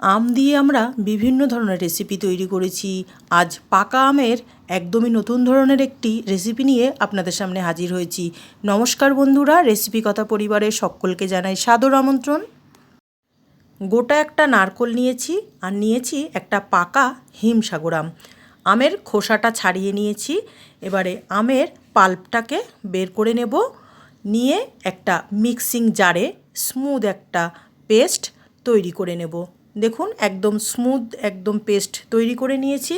আম দিয়ে আমরা বিভিন্ন ধরনের রেসিপি তৈরি করেছি। আজ পাকা আমের একদমই নতুন ধরনের একটি রেসিপি নিয়ে আপনাদের সামনে হাজির হয়েছি। নমস্কার বন্ধুরা রেসিপি কথা পরিবারের সকলকে জানাই সাদর আমন্ত্রণ। গোটা একটা নারকোল নিয়েছি আর নিয়েছি একটা পাকা হিমসাগর আম। আমের খোসাটা ছাড়িয়ে নিয়েছি। এবারে আমের পাল্পটাকে বের করে নেব। নিয়ে একটা মিক্সিং জারে স্মুথ একটা পেস্ট তৈরি করে নেব। দেখুন, একদম স্মুথ একদম পেস্ট তৈরি করে নিয়েছি।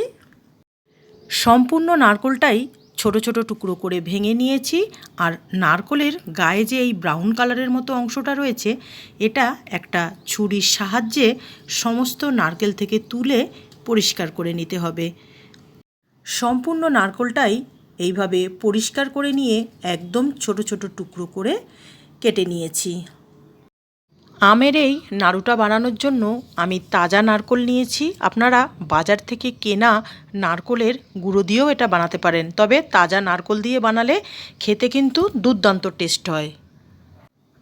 সম্পূর্ণ নারকোলটাই ছোট ছোট টুকরো করে ভেঙে নিয়েছি আর নারকোলের গায়ে যে এই ব্রাউন কালারের মতো অংশটা রয়েছে, এটা একটা ছুরির সাহায্যে সমস্ত নারকেল থেকে তুলে পরিষ্কার করে নিতে হবে। সম্পূর্ণ নারকোলটাই এইভাবে পরিষ্কার করে নিয়ে একদম ছোট ছোট টুকরো করে কেটে নিয়েছি। আমের এই নাড়ুটা বানানোর জন্য আমি তাজা নারকোল নিয়েছি। আপনারা বাজার থেকে কেনা নারকোলের গুঁড়ো দিয়েও এটা বানাতে পারেন। তবে তাজা নারকোল দিয়ে বানালে খেতে কিন্তু দুর্দান্ত টেস্ট হয়।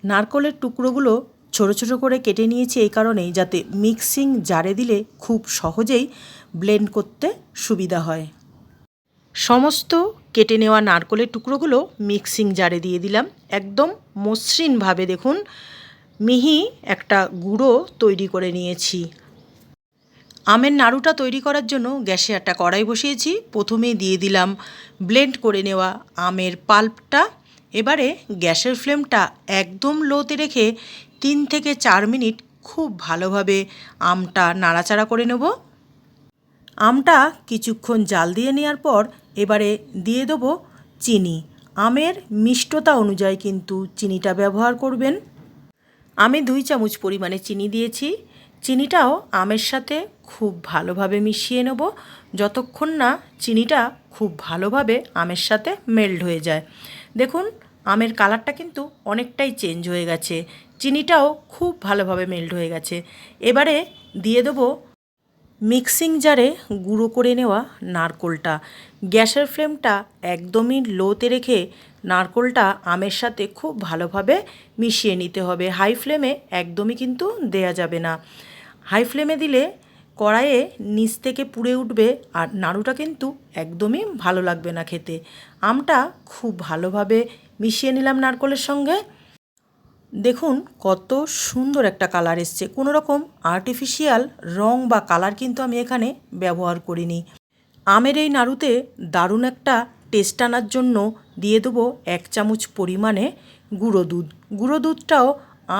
নারকোলের টুকরোগুলো ছোট ছোট করে কেটে নিয়েছি এই কারণেই যাতে মিক্সিং জারে দিলে খুব সহজেই ব্লেন্ড করতে সুবিধা হয়। সমস্ত কেটে নেওয়া নারকোলের টুকরোগুলো মিক্সিং জারে দিয়ে দিলাম। একদম মসৃণভাবে দেখুন মিহি একটা গুঁড়ো তৈরি করে নিয়েছি। আমের নাড়ুটা তৈরি করার জন্য গ্যাসে একটা কড়াই বসিয়েছি। প্রথমেই দিয়ে দিলাম ব্লেন্ড করে নেওয়া আমের পাল্পটা। এবারে গ্যাসের ফ্লেমটা একদম লোতে রেখে তিন থেকে চার মিনিট খুব ভালোভাবে আমটা নাড়াচাড়া করে নেব। আমটা কিছুক্ষণ জাল দিয়ে নেওয়ার পর এবারে দিয়ে দেবো চিনি। আমের মিষ্টতা অনুযায়ী কিন্তু চিনিটা ব্যবহার করবেন। আমি দুই চামচ পরিমাণে চিনি দিয়েছি। চিনিটাও আমের সাথে খুব ভালোভাবে মিশিয়ে নেব। যতক্ষণ না চিনিটা খুব ভালোভাবে আমের সাথে মেল্ড হয়ে যায়। দেখুন, আমের কালারটা কিন্তু অনেকটাই চেঞ্জ হয়ে গেছে। চিনিটাও খুব ভালোভাবে মেল্ড হয়ে গেছে। এবারে দিয়ে দেবো মিক্সিং জারে গুঁড়ো করে নেওয়া নারকোলটা। গ্যাসের ফ্লেমটা একদমই লোতে রেখে নারকোলটা আমের সাথে খুব ভালোভাবে মিশিয়ে নিতে হবে। হাই ফ্লেমে একদমই কিন্তু দেয়া যাবে না। হাই ফ্লেমে দিলে কড়াইয়ে নিচ থেকে পুড়ে উঠবে আর নাড়ুটা কিন্তু একদমই ভালো লাগবে না খেতে। আমটা খুব ভালোভাবে মিশিয়ে নিলাম নারকোলের সঙ্গে। দেখুন কত সুন্দর একটা কালার এসছে। কোনো রকম আর্টিফিশিয়াল রং বা কালার কিন্তু আমি এখানে ব্যবহার করিনি। আমের এই নাড়ুতে দারুণ একটা টেস্ট আনার জন্য দিয়ে দেবো এক চামচ পরিমাণে গুঁড়ো দুধ। গুঁড়ো দুধটাও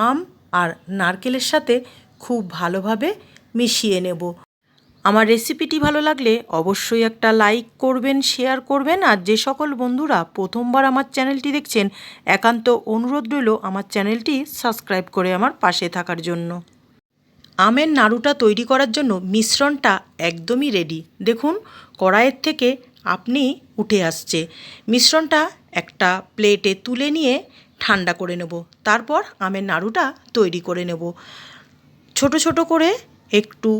আম আর নারকেলের সাথে খুব ভালোভাবে মিশিয়ে নেব। আমার রেসিপিটি ভালো লাগলে অবশ্যই একটা লাইক করবেন শেয়ার করবেন আর যে সকল বন্ধুরা প্রথমবার আমার চ্যানেলটি দেখছেন, একান্ত অনুরোধ রইল আমার চ্যানেলটি সাবস্ক্রাইব করে আমার পাশে থাকার জন্য। আমের নাড়ুটা তৈরি করার জন্য মিশ্রণটা একদমই রেডি দেখুন, কড়াইয়ের থেকে আপনি উঠে আসছে। মিশ্রণটা একটা প্লেটে তুলে নিয়ে ঠান্ডা করে নেব। তারপর আমের নাড়ুটা তৈরি করে নেব। ছোট ছোট করে একটু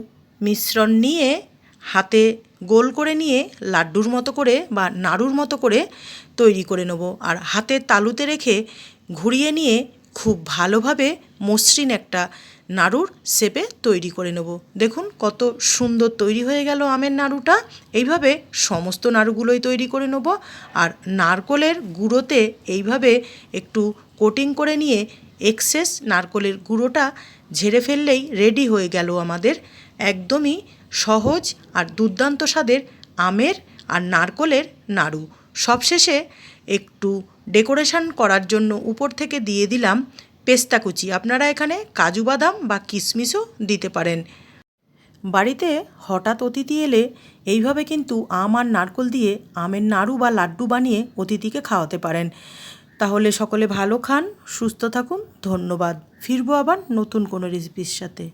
মিশ্রণ নিয়ে, হাতে গোল করে নিয়ে, লাড্ডুর মতো করে বা নাড়ুর মতো করে তৈরি করে নেব। আর হাতের তালুতে রেখে ঘুরিয়ে নিয়ে খুব ভালোভাবে মসৃণ একটা নাড়ুর শেপে তৈরি করে নেব। দেখুন কত সুন্দর তৈরি হয়ে গেল আমের নাড়ুটা। এইভাবে সমস্ত নাড়ুগুলোই তৈরি করে নেব। আর নারকোলের গুঁড়োতে এইভাবে একটু কোটিং করে নিয়ে, এক্সেস নারকোলের গুঁড়োটা ঝেড়ে ফেললেই রেডি হয়ে গেল আমাদের একদমই সহজ আর দুর্দান্ত স্বাদের আমের আর নারকোলের নাড়ু। সবশেষে একটু ডেকোরেশন করার জন্য উপর থেকে দিয়ে দিলাম পেস্তা কুচি। আপনারা এখানে কাজু বাদাম বা কিশমিশও দিতে পারেন। বাড়িতে হঠাৎ অতিথি এলে এইভাবে কিন্তু আম আর নারকোল দিয়ে আমের নাড়ু বা লাড্ডু বানিয়ে অতিথিকে খাওয়াতে পারেন। তাহলে সকলে ভালো খান, সুস্থ থাকুন, ধন্যবাদ। ফিরবো আবার নতুন কোনো রেসিপির সাথে।